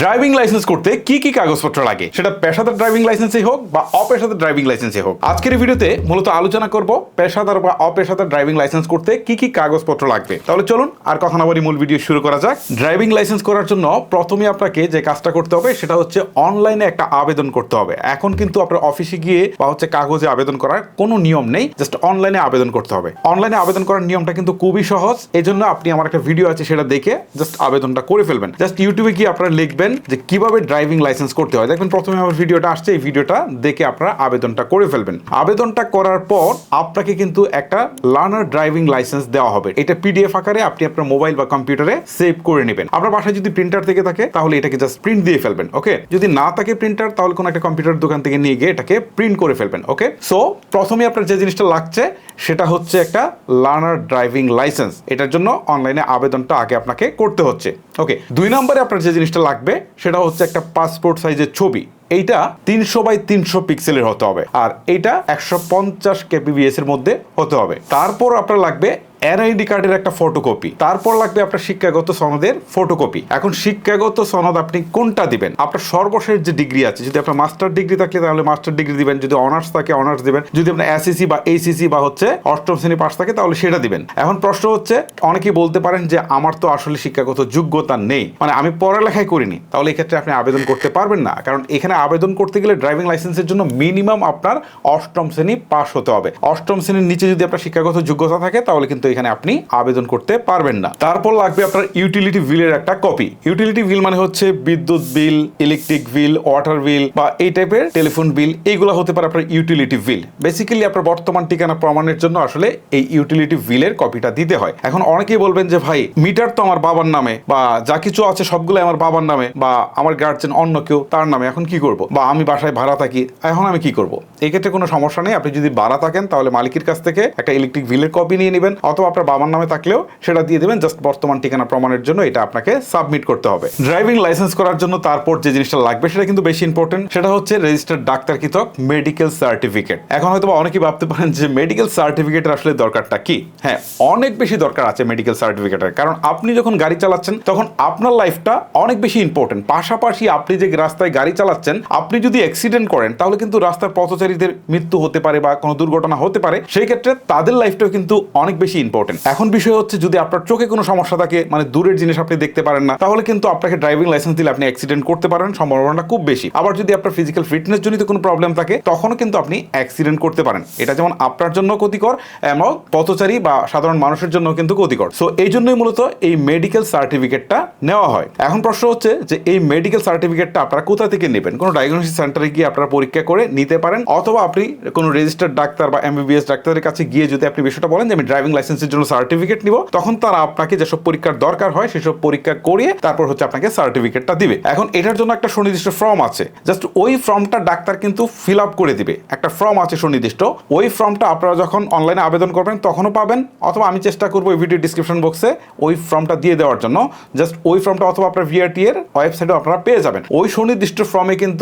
Driving licence করতে কি কি কাগজপত্র লাগে? সেটা পেশাদার ড্রাইভিং লাইসেন্সই হোক বা অপেশাদার ড্রাইভিং লাইসেন্সই হোক। আজকের ভিডিওতে মূলত আলোচনা করব পেশাদার বা অপেশাদার ড্রাইভিং লাইসেন্স করতে কি কি কাগজপত্র লাগবে। তাহলে চলুন আর কথা না বলি মূল ভিডিও শুরু করা যাক। ড্রাইভিং লাইসেন্স করার জন্য প্রথমে আপনাকে যে কাজটা করতে হবে সেটা হচ্ছে অনলাইনে একটা আবেদন করতে হবে। এখন কিন্তু আপনার অফিসে গিয়ে বা হচ্ছে কাগজে আবেদন করার কোনো নিয়ম নেই জাস্ট অনলাইনে আবেদন করতে হবে। অনলাইনে আবেদন করার নিয়মটা কিন্তু খুবই সহজ এই জন্য আপনি আমার একটা ভিডিও আছে সেটা দেখে জাস্ট আবেদনটা করে ফেলবেন। জাস্ট ইউটিউবে গিয়ে আপনারা লিখবেন যে কীভাবে ড্রাইভিং লাইসেন্স করতে হয়। দেখবেন প্রথমে আমার ভিডিওটা আসছে, এই ভিডিওটা দেখে আপনারা আবেদনটা করে ফেলবেন। আবেদনটা করার পর আপনাকে কিন্তু একটা লার্নার ড্রাইভিং লাইসেন্স দেওয়া হবে। এটা পিডিএফ আকারে আপনি আপনার মোবাইল বা কম্পিউটারে সেভ করে নেবেন। আপনার বাসায় যদি প্রিন্টার থেকে থাকে, তাহলে এটাকে জাস্ট প্রিন্ট দিয়ে ফেলবেন ওকে যদি না থাকে প্রিন্টার তাহলে কোনো একটা কম্পিউটার দোকান থেকে নিয়ে গিয়ে এটাকে প্রিন্ট করে ফেলবেন ওকে সো প্রথমে আপনার যে জিনিসটা লাগছে, সেটা হচ্ছে একটা লার্নার ড্রাইভিং লাইসেন্স এটার জন্য অনলাইনে আবেদনটা আগে আপনাকে করতে হচ্ছে ওকে দুই নম্বরে আপনার যে জিনিসটা লাগবে সেটা হচ্ছে একটা পাসপোর্ট সাইজের ছবি। এইটা তিনশো বাই তিনশো পিক্সেলের হতে হবে। আর এইটা একশো পঞ্চাশ কেপিবিএস এর মধ্যে হতে হবে। তারপর আপনার লাগবে এনআইডি কার্ডের একটা ফটোকপি তারপর লাগবে আপনার শিক্ষাগত সনদের ফটোকপি এখন শিক্ষাগত সনদ আপনি কোনটা দিবেন? আপনার সর্বশেষ যে ডিগ্রি আছে, যদি আপনার মাস্টার ডিগ্রি থাকে, তাহলে মাস্টার ডিগ্রি দিবেন। যদি অনার্স থাকে অনার্স দিবেন। যদি আপনার এসএসসি বা এইসিসি বা হচ্ছে অষ্টম শ্রেণি পাস থাকে, তাহলে সেটা দিবেন। এখন প্রশ্ন হচ্ছে, অনেকেই বলতে পারেন যে আমার তো আসলে শিক্ষাগত যোগ্যতা নেই। মানে আমি পড়ালেখাই করিনি। তাহলে এক্ষেত্রে আপনি আবেদন করতে পারবেন না। কারণ এখানে আবেদন করতে গেলে ড্রাইভিং লাইসেন্সের জন্য মিনিমাম আপনার অষ্টম শ্রেণি পাস হতে হবে। অষ্টম শ্রেণির নিচে যদি আপনার শিক্ষাগত যোগ্যতা থাকে, তাহলে কিন্তু এখানে আপনি আবেদন করতে পারবেন না। তারপর লাগবে আপনার ইউটিলিটি বিলের একটা কপি ইউটিলিটি বিল মানে হচ্ছে বিদ্যুৎ বিল ইলেকট্রিক বিল ওয়াটার বিল বা এই টাইপের টেলিফোন বিল এইগুলো হতে পারে আপনার ইউটিলিটি বিল বেসিক্যালি আপনার বর্তমান ঠিকানা প্রমাণের জন্য আসলে এই ইউটিলিটি বিলের কপিটা দিতে হয়। এখন অনেকেই বলবেন যে, ভাই মিটার তো আমার বাবার নামে বা যা কিছু আছে সবগুলো আমার বাবার নামে বা আমার গার্জেন অন্য কেউ তার নামে। এখন কি করব? বা আমি বাসায় ভাড়া থাকি, এখন আমি কি করব? এই ক্ষেত্রে কোনো সমস্যা নেই। আপনি যদি ভাড়া থাকেন, তাহলে মালিকের কাছ থেকে একটা ইলেকট্রিক বিলের কপি নিয়ে নেবেন, অথবা আপনার বাবার নামে থাকলেও সেটা দিয়ে দেবেন জাস্ট বর্তমান ঠিকানা প্রমাণের জন্য এটা আপনাকে সাবমিট করতে হবে। ড্রাইভিং লাইসেন্স করার জন্য তারপর যে জিনিসটা লাগবে, সেটা কিন্তু বেশি ইম্পর্টেন্ট সেটা হচ্ছে রেজিস্টার্ড ডাক্তার কৃতক মেডিকেল সার্টিফিকেট এখন হয়তো অনেকেই ভাবতে পারেন যে মেডিকেল সার্টিফিকেটের আসলে দরকারটা কি? হ্যাঁ অনেক বেশি দরকার আছে মেডিকেল সার্টিফিকেটের কারণ আপনি যখন গাড়ি চালাচ্ছেন, তখন আপনার লাইফটা অনেক বেশি ইম্পর্টেন্ট পাশাপাশি আপনি যে রাস্তায় গাড়ি চালাচ্ছেন আপনি যদি অ্যাক্সিডেন্ট করেন, তাহলে কিন্তু রাস্তার পথচারীদের মৃত্যু হতে পারে বা কোনো দুর্ঘটনা হতে পারে। সেই ক্ষেত্রে তাদের লাইফটাও কিন্তু অনেক বেশি ইম্পর্টেন্ট এখন বিষয় হচ্ছে, যদি আপনার চোখে কোনো সমস্যা থাকে মানে দূরের জিনিস আপনি দেখতে পারেন না, তাহলে কিন্তু আপনাকে ড্রাইভিং লাইসেন্স দিলে আপনি অ্যাক্সিডেন্ট করতে পারেন, সম্ভাবনাটা খুব বেশি। আবার যদি আপনার ফিজিক্যাল ফিটনেস জনিত কোনো প্রবলেম থাকে, তখনও কিন্তু আপনি অ্যাক্সিডেন্ট করতে পারেন। এটা যেমন আপনার জন্য ক্ষতিকর এবং পথচারী বা সাধারণ মানুষের জন্য কিন্তু ক্ষতিকর। সো এই জন্যই মূলত এই মেডিকেল সার্টিফিকেটটা নেওয়া হয়। এখন প্রশ্ন হচ্ছে যে, এই মেডিকেল সার্টিফিকেটটা আপনারা কোথা থেকে নেবেন? কোনো ডায়াগনোসিস সেন্টারে গিয়ে আপনারা পরীক্ষা করে নিতে পারেন, অথবা আপনি কোনো রেজিস্টার্ড ডাক্তার বা এমবিবিএস ডাক্তারের কাছে গিয়ে যদি আপনি বিষয়টা বলেন যে আমি ড্রাইভিং লাইসেন্সের জন্য সার্টিফিকেট নিব, তখন তারা আপনাকে যেসব পরীক্ষার দরকার হয় সেসব পরীক্ষা করিয়ে তারপর হচ্ছে আপনাকে সার্টিফিকেটটা দিবে। এখন এটার জন্য একটা সুনির্দিষ্ট ফর্ম আছে। জাস্ট ওই ফর্মটা ডাক্তার কিন্তু ফিল আপ করে দিবে। একটা ফর্ম আছে সুনির্দিষ্ট। ওই ফর্মটা আপনারা যখন অনলাইনে আবেদন করবেন, তখনও পাবেন। অথবা আমি চেষ্টা করব এই ভিডিও ডিসক্রিপশন বক্সে ওই ফর্মটা দিয়ে দেওয়ার জন্য। জাস্ট ওই ফর্মটা অথবা আপনার ভিআরটি এর ওয়েবসাইটে আপনারা পেয়ে যাবেন। ওই সুনির্দিষ্ট ফর্মে কিন্তু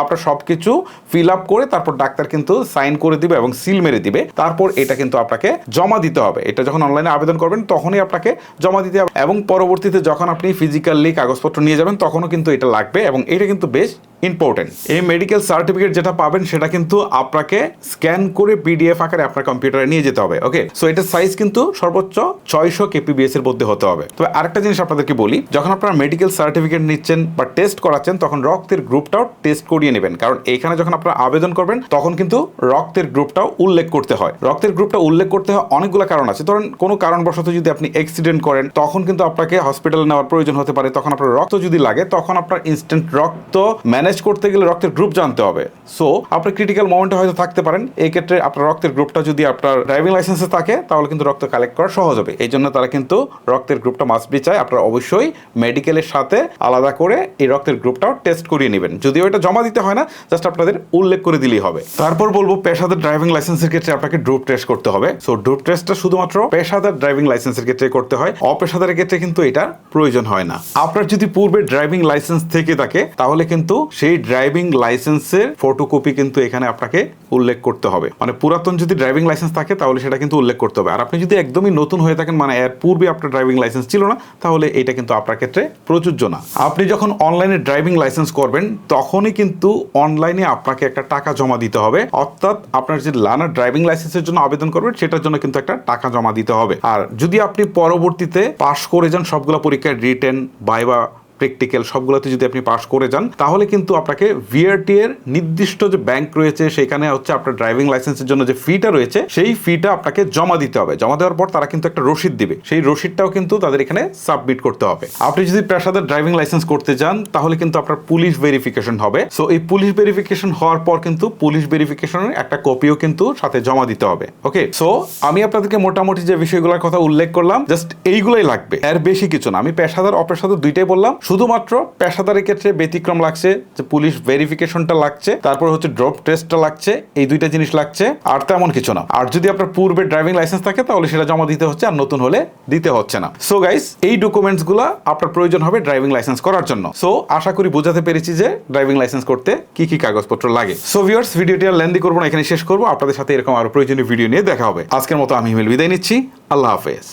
আপনার সব কিছু ফিল আপ করে তারপর ডাক্তার কিন্তু সাইন করে দিবে এবং সিল মেরে দিবে। তারপর এটা কিন্তু আপনাকে জমা দিতে হবে। এটা যখন অনলাইনে আবেদন করবেন, তখনই আপনাকে জমা দিতে হবে। এবং পরবর্তীতে যখন আপনি ফিজিক্যালি কাগজপত্র নিয়ে যাবেন, তখনও কিন্তু এটা লাগবে এবং এটা কিন্তু বেশ ইম্পর্টেন্ট এই মেডিকেল সার্টিফিকেট যেটা পাবেন, সেটা কিন্তু আপনাকে স্ক্যান করে পিডিএফ আকারে আপনার কম্পিউটারে নিয়ে যেতে হবে ওকে সো এটার সাইজ কিন্তু সর্বোচ্চ ছয়শো কেপিবিএস এর মধ্যে হতে হবে। তবে আরেকটা জিনিস আপনাদেরকে বলি, যখন আপনারা মেডিকেল সার্টিফিকেট নিচ্ছেন বা টেস্ট করাচ্ছেন, তখন রক্তের গ্রুপটাও টেস্ট করিয়ে নেবেন। কারণ এখানে যখন আপনারা আবেদন করবেন, তখন কিন্তু রক্তের গ্রুপটাও উল্লেখ করতে হয়। রক্তের গ্রুপটা উল্লেখ করতে হয়, অনেকগুলো কারণ আছে। ধরেন, কোনো কারণবশত যদি আপনি অ্যাক্সিডেন্ট করেন, তখন কিন্তু আপনাকে হসপিটালে নেওয়ার প্রয়োজন হতে পারে। তখন আপনার রক্ত যদি লাগে, তখন আপনার ইনস্ট্যান্ট রক্ত ম্যানেজ করতে গেলে রক্তের গ্রুপ জানতে হবে। সো আপনি ক্রিটিক্যাল মোমেন্টে হয়তো থাকতে পারেন। এই ক্ষেত্রে আপনার রক্তের গ্রুপটা যদি আপনার ড্রাইভিং লাইসেন্সে থাকে, তাহলে কিন্তু রক্ত কালেক্ট করা সহজ হবে। এই জন্য তারা কিন্তু রক্তের গ্রুপটা মাস্ট বি চায়। আপনারা অবশ্যই মেডিকেলের সাথে আলাদা করে এই রক্তের গ্রুপটাও টেস্ট করিয়ে নেবেন। যদিও এটা জমা দিতে হয় না জাস্ট আপনাদের উল্লেখ করে দিলেই হবে। তারপর বলব, পেশাদার ড্রাইভিং লাইসেন্সের ক্ষেত্রে আপনাকে ড্রুপ টেস্ট করতে হবে। সো ড্রুপ টেস্টটা শুধুমাত্র পেশাদার ড্রাইভিং লাইসেন্সের ক্ষেত্রে করতে হয়। অপেশাদারের ক্ষেত্রে কিন্তু এটা প্রয়োজন হয় না। আপনার যদি পূর্বে ড্রাইভিং লাইসেন্স থেকে থাকে, তাহলে কিন্তু সেই ড্রাইভিং লাইসেন্সের ফটোকপি কিন্তু এখানে আপনাকে উল্লেখ করতে হবে। মানে পুরাতন যদি ড্রাইভিং লাইসেন্স থাকে, তাহলে সেটা কিন্তু উল্লেখ করতে হবে। আর আপনি যদি একদমই নতুন হয়ে থাকেন মানে এর পূর্বে আপনার ড্রাইভিং লাইসেন্স ছিল না, তাহলে এটা কিন্তু আপনার ক্ষেত্রে প্রযোজ্য না। আপনি যখন অনলাইনে ড্রাইভিং লাইসেন্স করবেন, তখনই কিন্তু অনলাইনে আপনাকে একটা টাকা জমা দিতে হবে। অর্থাৎ আপনার যে লার্নার ড্রাইভিং লাইসেন্সের জন্য আবেদন করবেন, সেটার জন্য কিন্তু একটা টাকা জমা দিতে হবে। আর যদি আপনি পরবর্তীতে পাশ করে যান, সবগুলো পরীক্ষায় রিটেন বাইবা প্র্যাকটিক্যাল সবগুলোতে যদি আপনি পাস করে যান, তাহলে কিন্তু আপনাকে ভিআরটি এর নির্দিষ্ট যে ব্যাংক রয়েছে সেখানে হচ্ছে আপনার ড্রাইভিং লাইসেন্সের জন্য যে ফিটা রয়েছে, সেই ফিটা আপনাকে জমা দিতে হবে। জমা দেওয়ার পর তারা কিন্তু একটা রসিদ দিবে। সেই রসিদটাও কিন্তু তাদের এখানে সাবমিট করতে হবে। আপনি যদি পেশাদার ড্রাইভিং লাইসেন্স করতে যান, তাহলে কিন্তু আপনার পুলিশ ভেরিফিকেশন হবে। সো এই পুলিশ ভেরিফিকেশন হওয়ার পর কিন্তু পুলিশ ভেরিফিকেশনের একটা কপিও কিন্তু সাথে জমা দিতে হবে। ওকে সো আমি আপনাদেরকে মোটামুটি যে বিষয়গুলোর কথা উল্লেখ করলাম জাস্ট এইগুলোই লাগবে। এর বেশি কিছু না। আমি পেশাদার, অপেশাদার দুইটাই বললাম। শুধুমাত্র পেশাদারের ক্ষেত্রে ব্যতিক্রম লাগছে, যে পুলিশ ভেরিফিকেশনটা লাগছে, তারপর হচ্ছে ড্রপ টেস্টটা লাগছে, এই দুইটা জিনিস লাগছে, আর তেমন কিছু না। আর যদি আপনার পূর্বে ড্রাইভিং লাইসেন্স থাকে, তাহলে সেটা জমা দিতে হচ্ছে, আর নতুন হলে দিতে হচ্ছে না। সো গাইস এই ডকুমেন্টসগুলা আপনার প্রয়োজন হবে ড্রাইভিং লাইসেন্স করার জন্য। সো আশা করি বোঝাতে পেরেছি যে ড্রাইভিং লাইসেন্স করতে কি কি কাগজপত্র লাগে। সো ভিউয়ার্স ভিডিওটি আর লেন্দি করব না এখানে শেষ করব। আপনাদের সাথে এরকম আরও প্রয়োজনীয় ভিডিও নিয়ে দেখা হবে। আজকের মতো আমি হিমেল বিদায় নিচ্ছি। আল্লাহ হাফেজ।